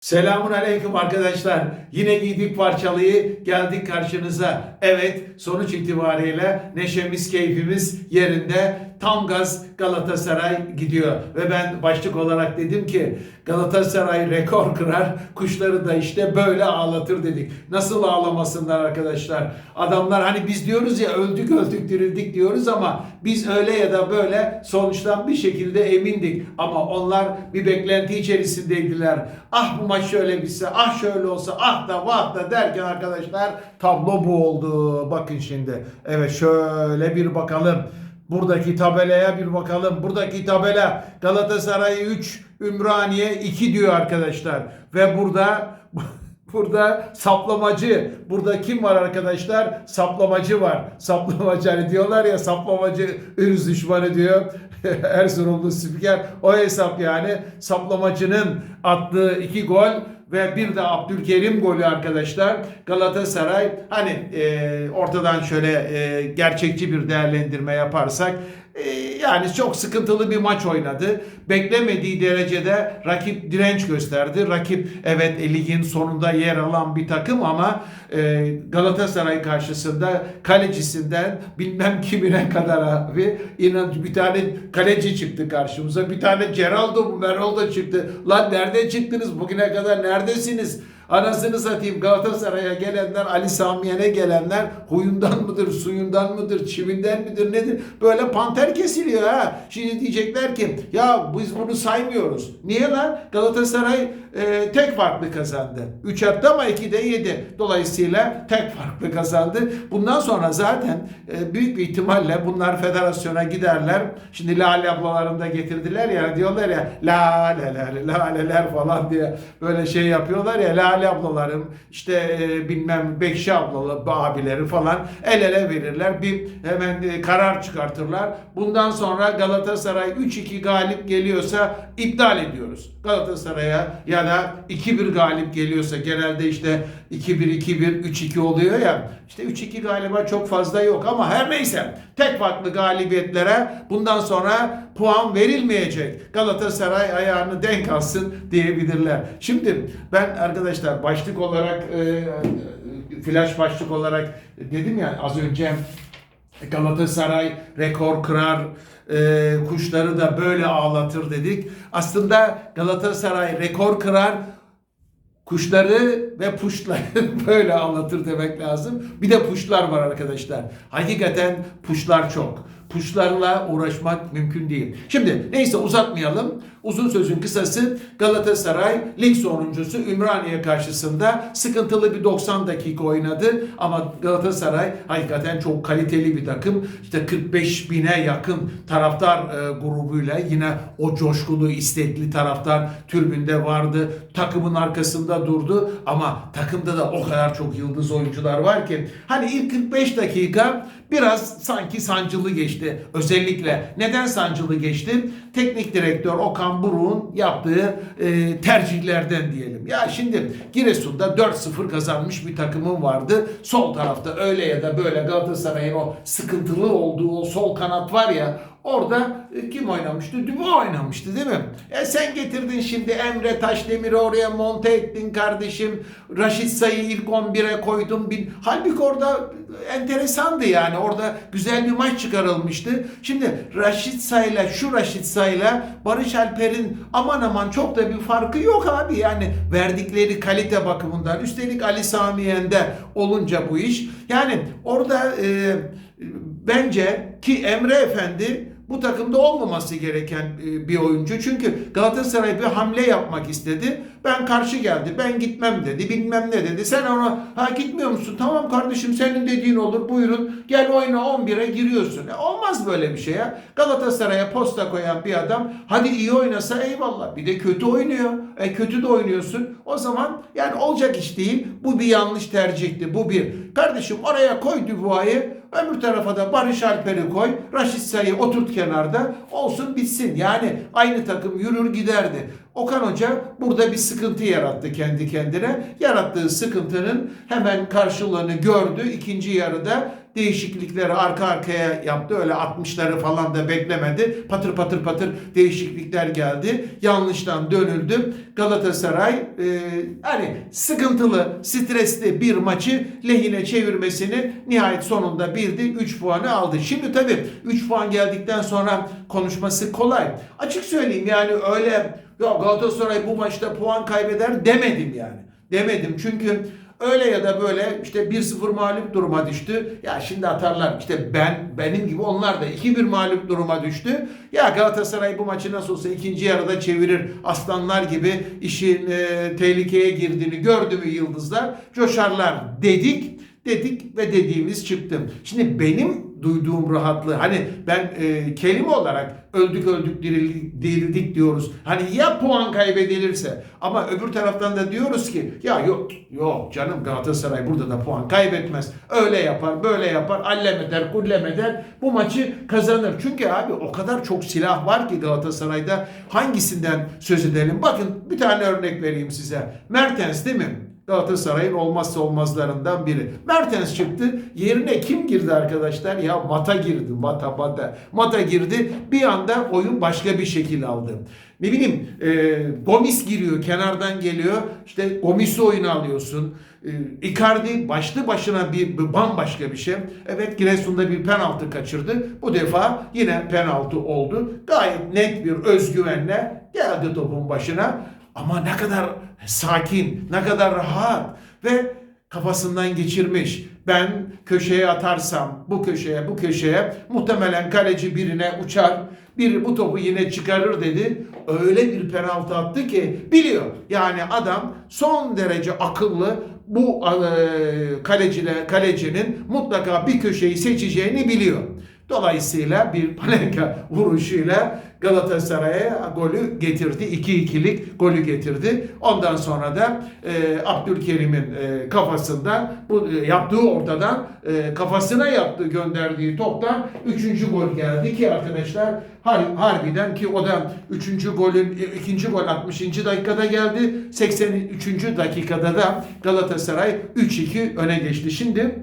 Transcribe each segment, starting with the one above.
Selamun aleyküm arkadaşlar. Yine giydik parçalıyı geldik karşınıza. Evet sonuç itibariyle neşemiz keyfimiz yerinde. Tam gaz Galatasaray gidiyor. Ve ben başlık olarak dedim ki Galatasaray rekor kırar. Kuşları da işte böyle ağlatır dedik. Nasıl ağlamasınlar arkadaşlar. Adamlar hani biz diyoruz ya öldük öldük dirildik diyoruz ama biz öyle ya da böyle sonuçtan bir şekilde emindik. Ama onlar bir beklenti içerisindeydiler. Ah bu maç şöyle bitse, ah şöyle olsa, ah da vah da derken arkadaşlar tablo bu oldu. Bakın şimdi. Evet şöyle bir bakalım. Buradaki tabelaya bir bakalım. Buradaki tabela Galatasaray 3, Ümraniye 2 diyor arkadaşlar. Ve burada Burada saplamacı. Burada kim var arkadaşlar? Saplamacı var. Saplamacı hani diyorlar ya saplamacı ırz düşmanı diyor. Erzurumlu spiker. O hesap yani. Saplamacının attığı iki gol ve bir de Abdülkerim golü arkadaşlar. Galatasaray hani e, ortadan şöyle e, gerçekçi bir değerlendirme yaparsak e, yani çok sıkıntılı bir maç oynadı. Beklemediği derecede rakip direnç gösterdi. Rakip evet e, ligin sonunda yer alan bir takım ama e, Galatasaray karşısında kalecisinden bilmem kimine kadar abi inan bir tane kaleci çıktı karşımıza. Bir tane Geraldo Meraldo çıktı. Lan nereden çıktınız bugüne kadar neredesiniz? Anasını satayım Galatasaray'a gelenler, Ali Samiyen'e gelenler huyundan mıdır, suyundan mıdır, çivinden midir nedir? Böyle panter kesiliyor ha. Şimdi diyecekler ki ya biz bunu saymıyoruz. Niye lan? Galatasaray e, tek farklı kazandı. 3 attı ama 2'de 7. Dolayısıyla tek farklı kazandı. Bundan sonra zaten e, büyük bir ihtimalle bunlar federasyona giderler. Şimdi Lale ablalarını da getirdiler ya diyorlar ya laleler, laleler falan diye böyle şey yapıyorlar ya Lale ablalarım işte e, bilmem Bekşi ablalı abileri falan el ele verirler. Bir hemen e, karar çıkartırlar. Bundan sonra Galatasaray 3-2 galip geliyorsa iptal ediyoruz. Galatasaray'a ya da 2-1 galip geliyorsa genelde işte 2-1 2-1 3-2 oluyor ya. İşte 3-2 galiba çok fazla yok ama her neyse tek farklı galibiyetlere bundan sonra puan verilmeyecek. Galatasaray ayağını denk alsın diyebilirler. Şimdi ben arkadaşlar başlık olarak e, flash başlık olarak dedim ya az önce Galatasaray rekor kırar, e, kuşları da böyle ağlatır dedik. Aslında Galatasaray rekor kırar, kuşları ve puşları böyle ağlatır demek lazım. Bir de puşlar var arkadaşlar. Hakikaten puşlar çok. Puşlarla uğraşmak mümkün değil. Şimdi neyse uzatmayalım. Uzun sözün kısası Galatasaray lig sonuncusu Ümraniye karşısında sıkıntılı bir 90 dakika oynadı. Ama Galatasaray hakikaten çok kaliteli bir takım. İşte 45 bine yakın taraftar e, grubuyla yine o coşkulu istekli taraftar türbünde vardı. Takımın arkasında durdu ama takımda da o kadar çok yıldız oyuncular var ki hani ilk 45 dakika biraz sanki sancılı geçti. Özellikle neden sancılı geçti? Teknik direktör Okan Buruk'un yaptığı e, tercihlerden diyelim. Ya şimdi Giresun'da 4-0 kazanmış bir takımın vardı. Sol tarafta öyle ya da böyle Galatasaray'ın o sıkıntılı olduğu o sol kanat var ya Orada e, kim oynamıştı? Dubu oynamıştı değil mi? E sen getirdin şimdi Emre Taşdemir'i oraya monte ettin kardeşim. Raşit Say'ı ilk 11'e koydun. Bin... Halbuki orada enteresandı yani. Orada güzel bir maç çıkarılmıştı. Şimdi Raşit Say'la şu Raşit Say'la Barış Alper'in aman aman çok da bir farkı yok abi. Yani verdikleri kalite bakımından. Üstelik Ali Samiyen'de olunca bu iş. Yani orada e, bence ki Emre Efendi bu takımda olmaması gereken e, bir oyuncu. Çünkü Galatasaray bir hamle yapmak istedi. Ben karşı geldi. Ben gitmem dedi. Bilmem ne dedi. Sen ona ha gitmiyor musun? Tamam kardeşim senin dediğin olur. Buyurun. Gel oyna 11'e giriyorsun. E, olmaz böyle bir şey ya. Galatasaray'a posta koyan bir adam hadi iyi oynasa eyvallah. Bir de kötü oynuyor. E kötü de oynuyorsun. O zaman yani olacak iş değil. Bu bir yanlış tercihti. Bu bir. Kardeşim oraya koy Dubois'ı. Öbür tarafa da Barış Alper'i koy. Raşit Say'ı oturt kenarda. Olsun bitsin. Yani aynı takım yürür giderdi. Okan Hoca burada bir sıkıntı yarattı kendi kendine. Yarattığı sıkıntının hemen karşılığını gördü. İkinci yarıda değişiklikleri arka arkaya yaptı. Öyle 60'ları falan da beklemedi. Patır patır patır değişiklikler geldi. Yanlıştan dönüldü. Galatasaray e, hani sıkıntılı, stresli bir maçı lehine çevirmesini nihayet sonunda bildi. 3 puanı aldı. Şimdi tabii 3 puan geldikten sonra konuşması kolay. Açık söyleyeyim yani öyle ya Galatasaray bu maçta puan kaybeder demedim yani. Demedim çünkü öyle ya da böyle işte 1-0 mağlup duruma düştü. Ya şimdi atarlar işte ben benim gibi onlar da 2-1 mağlup duruma düştü. Ya Galatasaray bu maçı nasıl olsa ikinci yarıda çevirir. Aslanlar gibi işin e, tehlikeye girdiğini gördü mü yıldızlar coşarlar dedik dedik ve dediğimiz çıktı. Şimdi benim duyduğum rahatlığı hani ben e, kelime olarak öldük öldük dirildik, dirildik diyoruz. Hani ya puan kaybedilirse ama öbür taraftan da diyoruz ki ya yok yok canım Galatasaray burada da puan kaybetmez. Öyle yapar böyle yapar allem eder kullem eder bu maçı kazanır. Çünkü abi o kadar çok silah var ki Galatasaray'da hangisinden söz edelim. Bakın bir tane örnek vereyim size. Mertens değil mi? Galatasaray'ın olmazsa olmazlarından biri. Mertens çıktı. Yerine kim girdi arkadaşlar? Ya Mata girdi. Mata Mata. Mata girdi. Bir anda oyun başka bir şekil aldı. Ne bileyim e, Gomis giriyor. Kenardan geliyor. İşte Gomis'i oyuna alıyorsun. E, Icardi başlı başına bir, bir bambaşka bir şey. Evet Giresun'da bir penaltı kaçırdı. Bu defa yine penaltı oldu. Gayet net bir özgüvenle geldi topun başına. Ama ne kadar sakin, ne kadar rahat ve kafasından geçirmiş. Ben köşeye atarsam bu köşeye bu köşeye muhtemelen kaleci birine uçar. Biri bu topu yine çıkarır dedi. Öyle bir penaltı attı ki biliyor. Yani adam son derece akıllı bu e, kalecine, kalecinin mutlaka bir köşeyi seçeceğini biliyor. Dolayısıyla bir panenka vuruşuyla Galatasaray'a golü getirdi. 2-2'lik golü getirdi. Ondan sonra da e, Abdülkerim'in e, kafasından bu e, yaptığı ortadan e, kafasına yaptığı gönderdiği toptan 3. gol geldi ki arkadaşlar har, harbiden ki o da 3. golün 2. gol 60. dakikada geldi. 83. dakikada da Galatasaray 3-2 öne geçti. Şimdi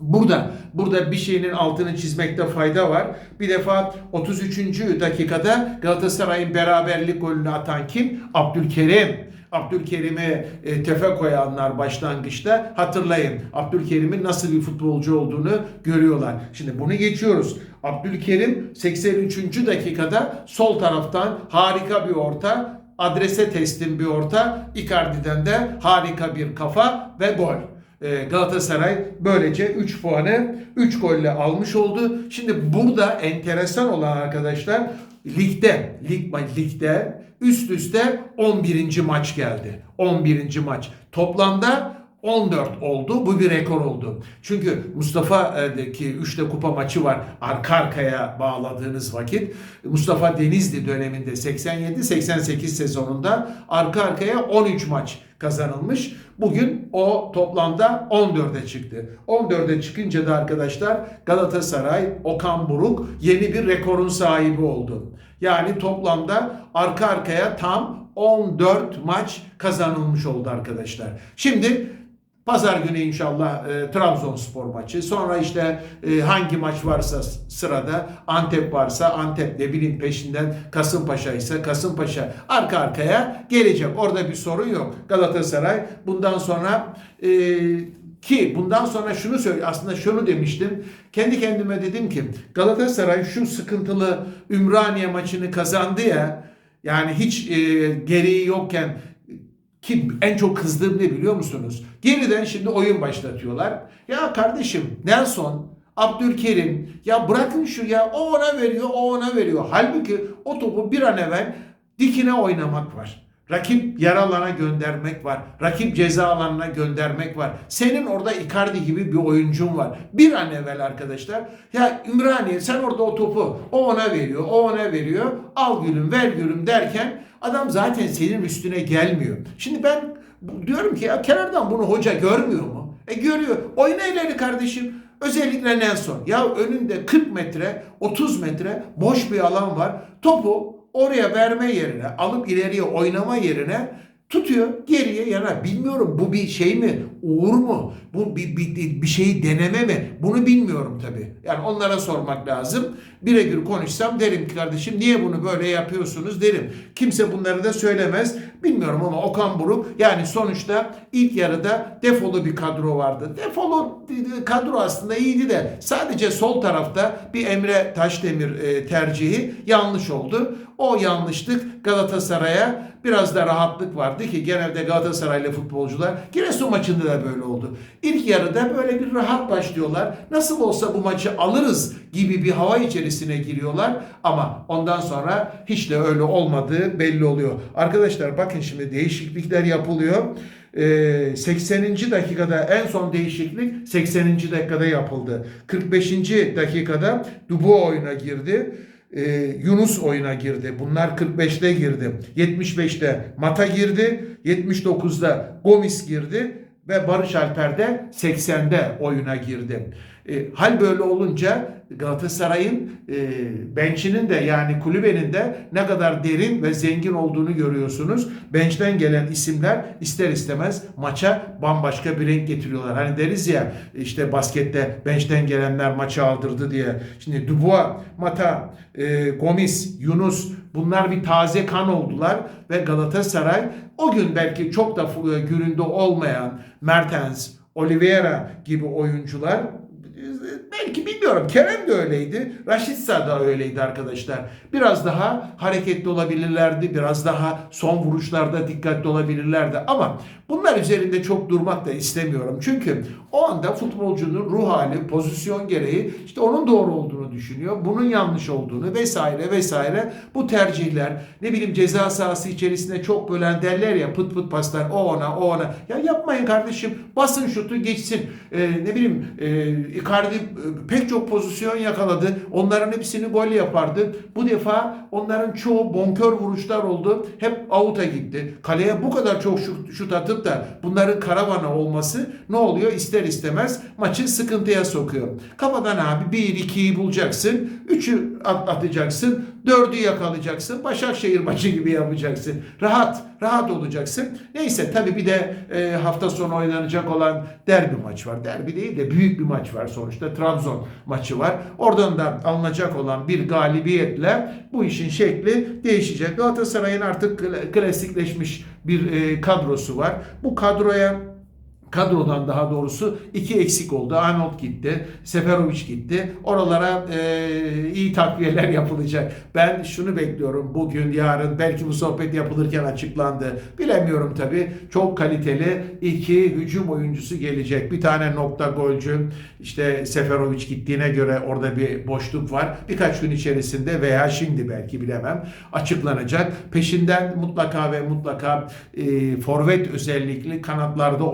Burada burada bir şeyin altını çizmekte fayda var. Bir defa 33. dakikada Galatasaray'ın beraberlik golünü atan kim? Abdülkerim. Abdülkerim'e e, tefe koyanlar başlangıçta hatırlayın. Abdülkerim'in nasıl bir futbolcu olduğunu görüyorlar. Şimdi bunu geçiyoruz. Abdülkerim 83. dakikada sol taraftan harika bir orta, adrese teslim bir orta, Icardi'den de harika bir kafa ve gol. Ee, Galatasaray böylece 3 puanı 3 golle almış oldu. Şimdi burada enteresan olan arkadaşlar ligde, lig ligde üst üste 11. maç geldi. 11. maç. Toplamda 14 oldu. Bu bir rekor oldu. Çünkü Mustafa'daki 3'te kupa maçı var. Arka arkaya bağladığınız vakit. Mustafa Denizli döneminde 87-88 sezonunda arka arkaya 13 maç kazanılmış. Bugün o toplamda 14'e çıktı. 14'e çıkınca da arkadaşlar Galatasaray, Okan Buruk yeni bir rekorun sahibi oldu. Yani toplamda arka arkaya tam 14 maç kazanılmış oldu arkadaşlar. Şimdi Pazar günü inşallah e, Trabzonspor maçı. Sonra işte e, hangi maç varsa sırada Antep varsa Antep ne bileyim peşinden Kasımpaşa ise Kasımpaşa arka arkaya gelecek. Orada bir sorun yok. Galatasaray bundan sonra e, ki bundan sonra şunu söyle aslında şunu demiştim. Kendi kendime dedim ki Galatasaray şu sıkıntılı Ümraniye maçını kazandı ya yani hiç e, gereği yokken ki en çok kızdığım ne biliyor musunuz? Geriden şimdi oyun başlatıyorlar. Ya kardeşim Nelson, Abdülkerim ya bırakın şu ya o ona veriyor o ona veriyor. Halbuki o topu bir an evvel dikine oynamak var. Rakip yer alana göndermek var. Rakip ceza alanına göndermek var. Senin orada Icardi gibi bir oyuncun var. Bir an evvel arkadaşlar. Ya Ümraniye sen orada o topu o ona veriyor, o ona veriyor. Al gülüm ver gülüm derken adam zaten senin üstüne gelmiyor. Şimdi ben diyorum ki ya kenardan bunu hoca görmüyor mu? E görüyor. Oyna ileri kardeşim. Özellikle Nelson. Ya önünde 40 metre, 30 metre boş bir alan var. Topu oraya verme yerine, alıp ileriye oynama yerine tutuyor geriye yana bilmiyorum bu bir şey mi uğur mu? Bu bir, bir, bir şeyi deneme mi? Bunu bilmiyorum tabi yani onlara sormak lazım. Birebir konuşsam derim ki kardeşim niye bunu böyle yapıyorsunuz? derim. Kimse bunları da söylemez. Bilmiyorum ama Okan Buruk yani sonuçta ilk yarıda defolu bir kadro vardı. Defolu kadro aslında iyiydi de sadece sol tarafta bir Emre Taşdemir e, tercihi yanlış oldu. O yanlışlık Galatasaray'a biraz da rahatlık vardı ki genelde Galatasaraylı futbolcular Giresun maçında da böyle oldu. İlk yarıda böyle bir rahat başlıyorlar. Nasıl olsa bu maçı alırız gibi bir hava içerisine giriyorlar ama ondan sonra hiç de öyle olmadığı belli oluyor. Arkadaşlar bakın şimdi değişiklikler yapılıyor. Ee, 80. dakikada en son değişiklik 80. dakikada yapıldı. 45. dakikada Dubois oyuna girdi. Ee, Yunus oyuna girdi. Bunlar 45'te girdi. 75'te Mata girdi. 79'da Gomis girdi ve Barış Alper de 80'de oyuna girdi. E, hal böyle olunca Galatasaray'ın e, bench'inin de yani kulübenin de ne kadar derin ve zengin olduğunu görüyorsunuz. Bench'ten gelen isimler ister istemez maça bambaşka bir renk getiriyorlar. Hani deriz ya işte baskette bench'ten gelenler maçı aldırdı diye. Şimdi Dubois, Mata, e, Gomis, Yunus bunlar bir taze kan oldular ve Galatasaray o gün belki çok da e, gününde olmayan Mertens, Oliveira gibi oyuncular belki bilmiyorum Kerem de öyleydi. Raşitsa da öyleydi arkadaşlar. Biraz daha hareketli olabilirlerdi. Biraz daha son vuruşlarda dikkatli olabilirlerdi. Ama bunlar üzerinde çok durmak da istemiyorum. Çünkü o anda futbolcunun ruh hali, pozisyon gereği işte onun doğru olduğunu düşünüyor. Bunun yanlış olduğunu vesaire vesaire. Bu tercihler ne bileyim ceza sahası içerisinde çok bölen derler ya pıt pıt paslar o ona o ona. Ya yapmayın kardeşim. Basın şutu geçsin. Ee, ne bileyim e, Icardi e, pek çok pozisyon yakaladı. Onların hepsini gol yapardı. Bu defa onların çoğu bonkör vuruşlar oldu. Hep avuta gitti. Kaleye bu kadar çok şut, şut atıp da bunların karavana olması ne oluyor? İster istemez maçı sıkıntıya sokuyor. Kafadan abi 1-2'yi bulacaksın. 3'ü at atacaksın. 4'ü yakalayacaksın. Başakşehir maçı gibi yapacaksın. Rahat, rahat olacaksın. Neyse tabii bir de e, hafta sonu oynanacak olan derbi maç var. Derbi değil de büyük bir maç var sonuçta. Trabzon maçı var. Oradan da alınacak olan bir galibiyetle bu işin şekli değişecek. Galatasaray'ın artık klasikleşmiş bir e, kadrosu var. Bu kadroya kadrodan daha doğrusu iki eksik oldu. Arnold gitti, Seferovic gitti. Oralara e, iyi takviyeler yapılacak. Ben şunu bekliyorum bugün, yarın belki bu sohbet yapılırken açıklandı. Bilemiyorum tabii. Çok kaliteli iki hücum oyuncusu gelecek. Bir tane nokta golcü. İşte Seferovic gittiğine göre orada bir boşluk var. Birkaç gün içerisinde veya şimdi belki bilemem açıklanacak. Peşinden mutlaka ve mutlaka e, forvet özellikli kanatlarda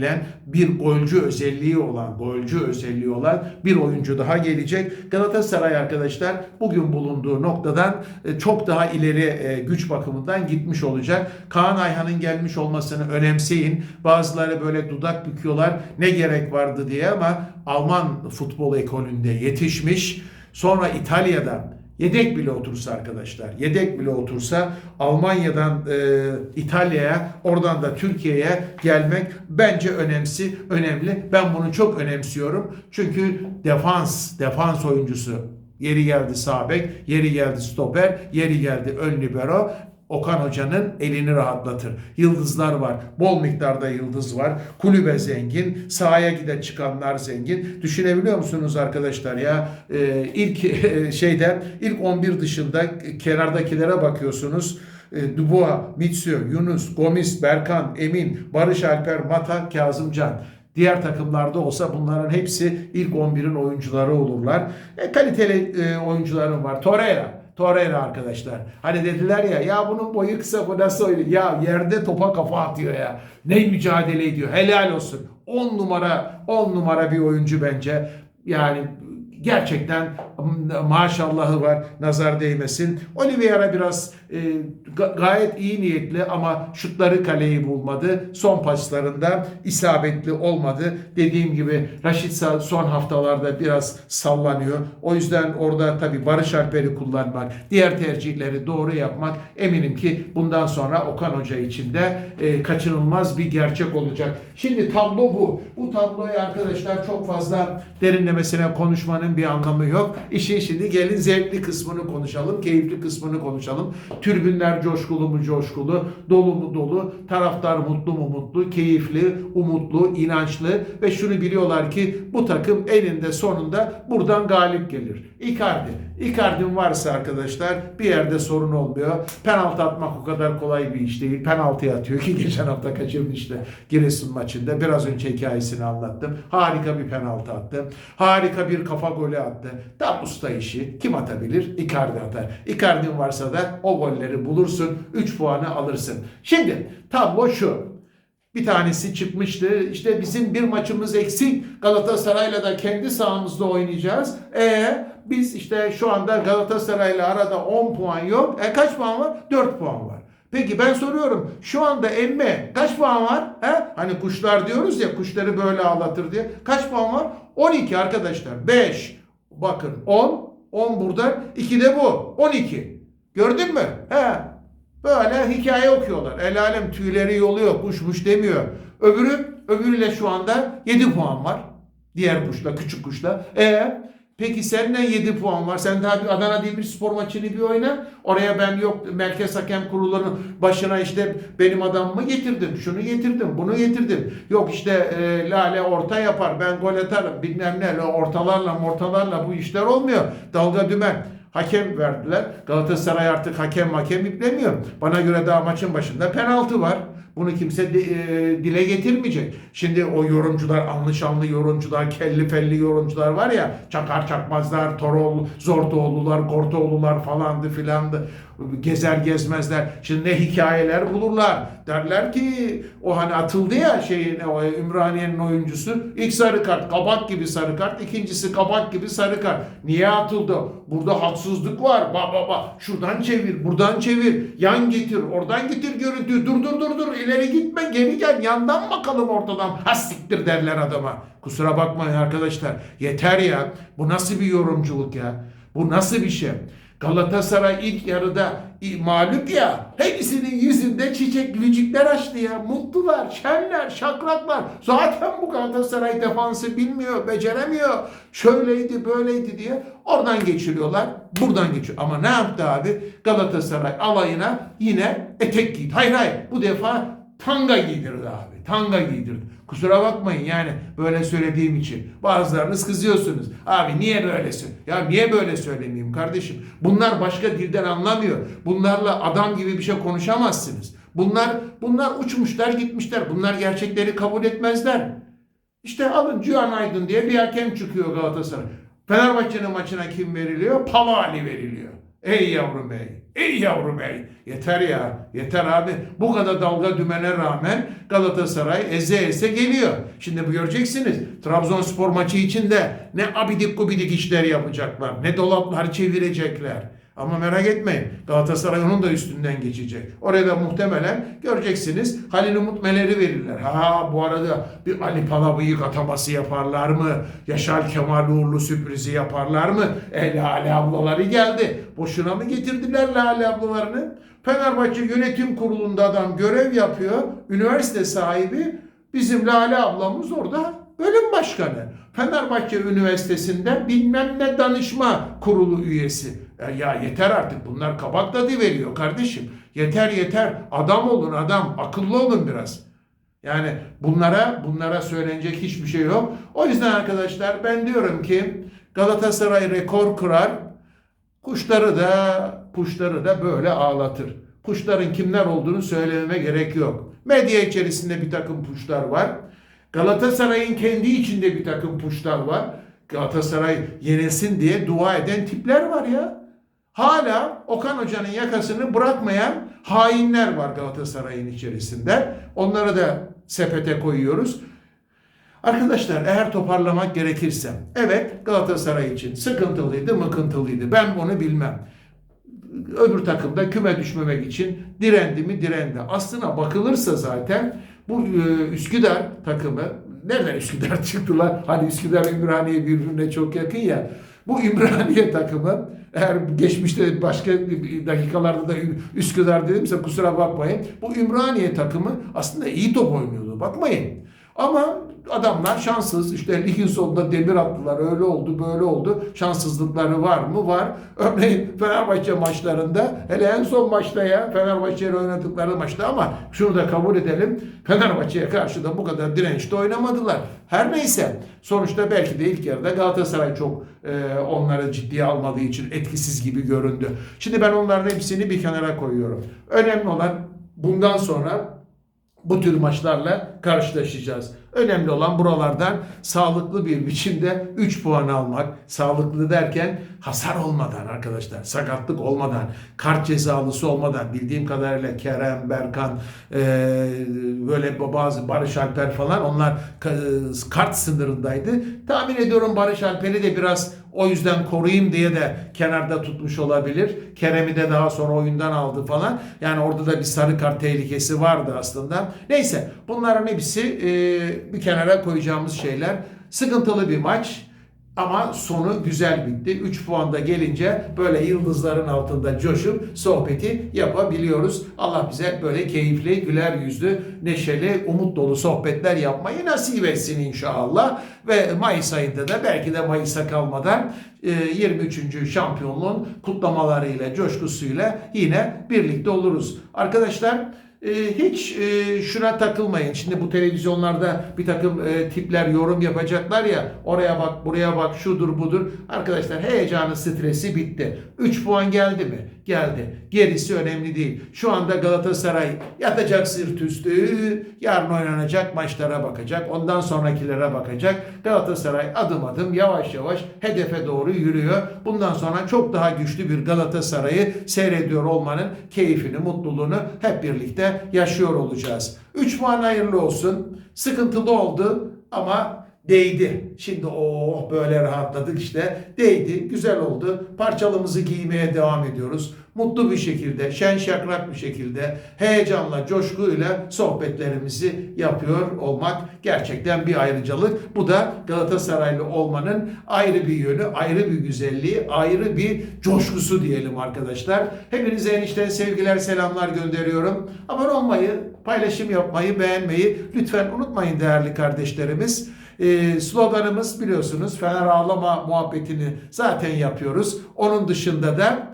oynayabilen bir golcü özelliği olan, golcü özelliği olan bir oyuncu daha gelecek. Galatasaray arkadaşlar bugün bulunduğu noktadan e, çok daha ileri e, güç bakımından gitmiş olacak. Kaan Ayhan'ın gelmiş olmasını önemseyin. Bazıları böyle dudak büküyorlar. Ne gerek vardı diye ama Alman futbol ekolünde yetişmiş. Sonra İtalya'dan Yedek bile otursa arkadaşlar, yedek bile otursa Almanya'dan e, İtalya'ya, oradan da Türkiye'ye gelmek bence önemsi, önemli. Ben bunu çok önemsiyorum. Çünkü defans, defans oyuncusu Yeri geldi sağ bek, yeri geldi stoper, yeri geldi ön libero. Okan Hoca'nın elini rahatlatır. Yıldızlar var. Bol miktarda yıldız var. Kulübe zengin. Sahaya gide çıkanlar zengin. Düşünebiliyor musunuz arkadaşlar ya? Ee, ilk e, şeyden ilk 11 dışında kenardakilere bakıyorsunuz. E, Dubois, Mitsu, Yunus, Gomis, Berkan, Emin, Barış Alper, Mata, Kazımcan. Diğer takımlarda olsa bunların hepsi ilk 11'in oyuncuları olurlar. E, kaliteli e, oyuncularım var. Torreira. Torreira arkadaşlar. Hani dediler ya ya bunun boyu kısa bu nasıl oynuyor? Ya yerde topa kafa atıyor ya. Ne mücadele ediyor. Helal olsun. 10 numara 10 numara bir oyuncu bence. Yani gerçekten maşallahı var nazar değmesin. Oliveira biraz e, ga- gayet iyi niyetli ama şutları kaleyi bulmadı. Son paslarında isabetli olmadı. Dediğim gibi Raşit Sağ son haftalarda biraz sallanıyor. O yüzden orada tabii Barış Alper'i kullanmak, diğer tercihleri doğru yapmak eminim ki bundan sonra Okan Hoca için de e, kaçınılmaz bir gerçek olacak. Şimdi tablo bu. Bu tabloyu arkadaşlar çok fazla derinlemesine konuşmanın bir anlamı yok. İşin şimdi gelin zevkli kısmını konuşalım, keyifli kısmını konuşalım. Türbünler coşkulu mu coşkulu, dolu mu dolu, taraftar mutlu mu mutlu, keyifli, umutlu, inançlı ve şunu biliyorlar ki bu takım eninde sonunda buradan galip gelir. Icardi. Icardi'm varsa arkadaşlar bir yerde sorun olmuyor. Penaltı atmak o kadar kolay bir iş değil. Penaltı atıyor ki geçen hafta kaçırmıştı Giresun maçında. Biraz önce hikayesini anlattım. Harika bir penaltı attı. Harika bir kafa golü attı. Tam usta işi. Kim atabilir? Icardi atar. Icardi'm varsa da o golleri bulursun. 3 puanı alırsın. Şimdi tablo şu. Bir tanesi çıkmıştı. İşte bizim bir maçımız eksik. Galatasaray'la da kendi sahamızda oynayacağız. E biz işte şu anda Galatasaray'la arada 10 puan yok. E kaç puan var? 4 puan var. Peki ben soruyorum. Şu anda emme kaç puan var? He? Hani kuşlar diyoruz ya kuşları böyle ağlatır diye. Kaç puan var? 12 arkadaşlar. 5. Bakın 10. 10 burada. 2 de bu. 12. Gördün mü? He. Böyle hikaye okuyorlar. El alem tüyleri yoluyor, kuşmuş demiyor. Öbürü, öbürüyle şu anda 7 puan var. Diğer kuşla, küçük kuşla. E peki senden 7 puan var. Sen daha bir Adana Demirspor maçını bir oyna. Oraya ben yok merkez hakem kurulunun başına işte benim adamımı getirdim. Şunu getirdim, bunu getirdim. Yok işte e, Lale orta yapar, ben gol atarım bilmem ne. Ortalarla mortalarla bu işler olmuyor. Dalga dümen hakem verdiler. Galatasaray artık hakem hakem iplemiyor. Bana göre daha maçın başında penaltı var. Bunu kimse e, dile getirmeyecek. Şimdi o yorumcular, anlı yorumcular, kelli felli yorumcular var ya, çakar çakmazlar, Toroğlu, Zordoğlular, Gordoğlular falandı filandı. Gezer gezmezler. Şimdi ne hikayeler bulurlar. Derler ki o hani atıldı ya şeyin o Ümraniye'nin oyuncusu. ilk sarı kart kabak gibi sarı kart. ikincisi kabak gibi sarı kart. Niye atıldı? Burada haksızlık var. Ba ba ba. Şuradan çevir, buradan çevir. Yan getir, oradan getir görüntüyü. Dur dur dur dur. ileri gitme, geri gel. Yandan bakalım ortadan. Ha siktir derler adama. Kusura bakmayın arkadaşlar. Yeter ya. Bu nasıl bir yorumculuk ya? Bu nasıl bir şey? Galatasaray ilk yarıda mağlup ya. Hepsinin yüzünde çiçek gülücükler açtı ya. Mutlular, şenler, şakraklar. Zaten bu Galatasaray defansı bilmiyor, beceremiyor. Şöyleydi, böyleydi diye oradan geçiriyorlar. Buradan geçiyor. Ama ne yaptı abi? Galatasaray alayına yine etek giydi. Hayır hayır. Bu defa tanga giydirdi abi. Tanga giydirdi. Kusura bakmayın yani böyle söylediğim için. Bazılarınız kızıyorsunuz. Abi niye böyle söyle? Ya niye böyle söylemeyeyim kardeşim? Bunlar başka dilden anlamıyor. Bunlarla adam gibi bir şey konuşamazsınız. Bunlar bunlar uçmuşlar gitmişler. Bunlar gerçekleri kabul etmezler. İşte alın Cihan Aydın diye bir hakem çıkıyor Galatasaray. Fenerbahçe'nin maçına kim veriliyor? Pavali veriliyor. Ey yavrum ey. Ey yavrum ey. Yeter ya. Yeter abi. Bu kadar dalga dümene rağmen Galatasaray eze eze geliyor. Şimdi bu göreceksiniz. Trabzonspor maçı içinde ne abidik gubidik işler yapacaklar. Ne dolaplar çevirecekler. Ama merak etmeyin Galatasaray onun da üstünden geçecek. Oraya da muhtemelen göreceksiniz Halil Umut Meler'i verirler. Ha bu arada bir Ali Palabıyık ataması yaparlar mı? Yaşar Kemal Uğurlu sürprizi yaparlar mı? E Lale ablaları geldi. Boşuna mı getirdiler Lale ablalarını? Fenerbahçe yönetim kurulunda adam görev yapıyor. Üniversite sahibi bizim Lale ablamız orada bölüm başkanı. Fenerbahçe Üniversitesi'nde bilmem ne danışma kurulu üyesi. Ya, ya yeter artık bunlar kabak tadı veriyor kardeşim. Yeter yeter adam olun adam akıllı olun biraz. Yani bunlara bunlara söylenecek hiçbir şey yok. O yüzden arkadaşlar ben diyorum ki Galatasaray rekor kırar. Kuşları da kuşları da böyle ağlatır. Kuşların kimler olduğunu söylememe gerek yok. Medya içerisinde bir takım puşlar var. Galatasaray'ın kendi içinde bir takım puşlar var. Galatasaray yenilsin diye dua eden tipler var ya. Hala Okan Hoca'nın yakasını bırakmayan hainler var Galatasaray'ın içerisinde. Onları da sepete koyuyoruz. Arkadaşlar eğer toparlamak gerekirse evet Galatasaray için sıkıntılıydı mıkıntılıydı ben bunu bilmem. Öbür takımda küme düşmemek için direndi mi direndi. Aslına bakılırsa zaten bu e, Üsküdar takımı nereden Üsküdar çıktılar? Hani Üsküdar Ümraniye birbirine çok yakın ya. Bu Ümraniye takımı eğer geçmişte başka dakikalarda da Üsküdar dedimse kusura bakmayın. Bu Ümraniye takımı aslında iyi top oynuyordu. Bakmayın. Ama adamlar şanssız. İşte ligin sonunda demir attılar. Öyle oldu, böyle oldu. Şanssızlıkları var mı? Var. Örneğin Fenerbahçe maçlarında hele en son maçta ya Fenerbahçe ile oynadıkları maçta ama şunu da kabul edelim. Fenerbahçe'ye karşı da bu kadar dirençli oynamadılar. Her neyse sonuçta belki de ilk yarıda Galatasaray çok e, onları ciddiye almadığı için etkisiz gibi göründü. Şimdi ben onların hepsini bir kenara koyuyorum. Önemli olan bundan sonra bu tür maçlarla karşılaşacağız. Önemli olan buralardan sağlıklı bir biçimde 3 puan almak. Sağlıklı derken hasar olmadan arkadaşlar, sakatlık olmadan, kart cezalısı olmadan bildiğim kadarıyla Kerem, Berkan, e, böyle bazı Barış Alper falan onlar ka- kart sınırındaydı. Tahmin ediyorum Barış Alper'i de biraz o yüzden koruyayım diye de kenarda tutmuş olabilir. Kerem'i de daha sonra oyundan aldı falan. Yani orada da bir sarı kart tehlikesi vardı aslında. Neyse bunların hepsi e, bir kenara koyacağımız şeyler. Sıkıntılı bir maç. Ama sonu güzel bitti. 3 puanda gelince böyle yıldızların altında coşup sohbeti yapabiliyoruz. Allah bize böyle keyifli, güler yüzlü, neşeli, umut dolu sohbetler yapmayı nasip etsin inşallah. Ve Mayıs ayında da belki de Mayıs'a kalmadan e, 23. şampiyonluğun kutlamalarıyla, coşkusuyla yine birlikte oluruz. Arkadaşlar e, hiç e, şuna takılmayın. Şimdi bu televizyonlarda bir takım e, tipler yorum yapacaklar ya oraya bak buraya bak şudur budur. Arkadaşlar heyecanı stresi bitti. 3 puan geldi mi? Geldi. Gerisi önemli değil. Şu anda Galatasaray yatacak sırt üstü yarın oynanacak maçlara bakacak. Ondan sonrakilere bakacak. Galatasaray adım adım yavaş yavaş hedefe doğru yürüyor. Bundan sonra çok daha güçlü bir Galatasaray'ı seyrediyor olmanın keyfini, mutluluğunu hep birlikte yaşıyor olacağız. 3 puan hayırlı olsun. Sıkıntılı oldu ama değdi. Şimdi oh böyle rahatladık işte. Değdi, güzel oldu. Parçalımızı giymeye devam ediyoruz. Mutlu bir şekilde, şen şakrak bir şekilde, heyecanla, coşkuyla sohbetlerimizi yapıyor olmak gerçekten bir ayrıcalık. Bu da Galatasaraylı olmanın ayrı bir yönü, ayrı bir güzelliği, ayrı bir coşkusu diyelim arkadaşlar. Hepinize enişten sevgiler, selamlar gönderiyorum. Abone olmayı, paylaşım yapmayı, beğenmeyi lütfen unutmayın değerli kardeşlerimiz. E, sloganımız biliyorsunuz Fener ağlama muhabbetini zaten yapıyoruz. Onun dışında da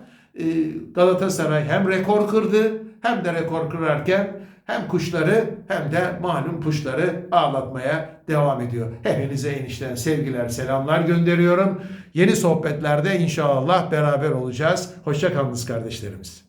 Galatasaray hem rekor kırdı hem de rekor kırarken hem kuşları hem de malum kuşları ağlatmaya devam ediyor. Hepinize enişten sevgiler, selamlar gönderiyorum. Yeni sohbetlerde inşallah beraber olacağız. Hoşçakalınız kardeşlerimiz.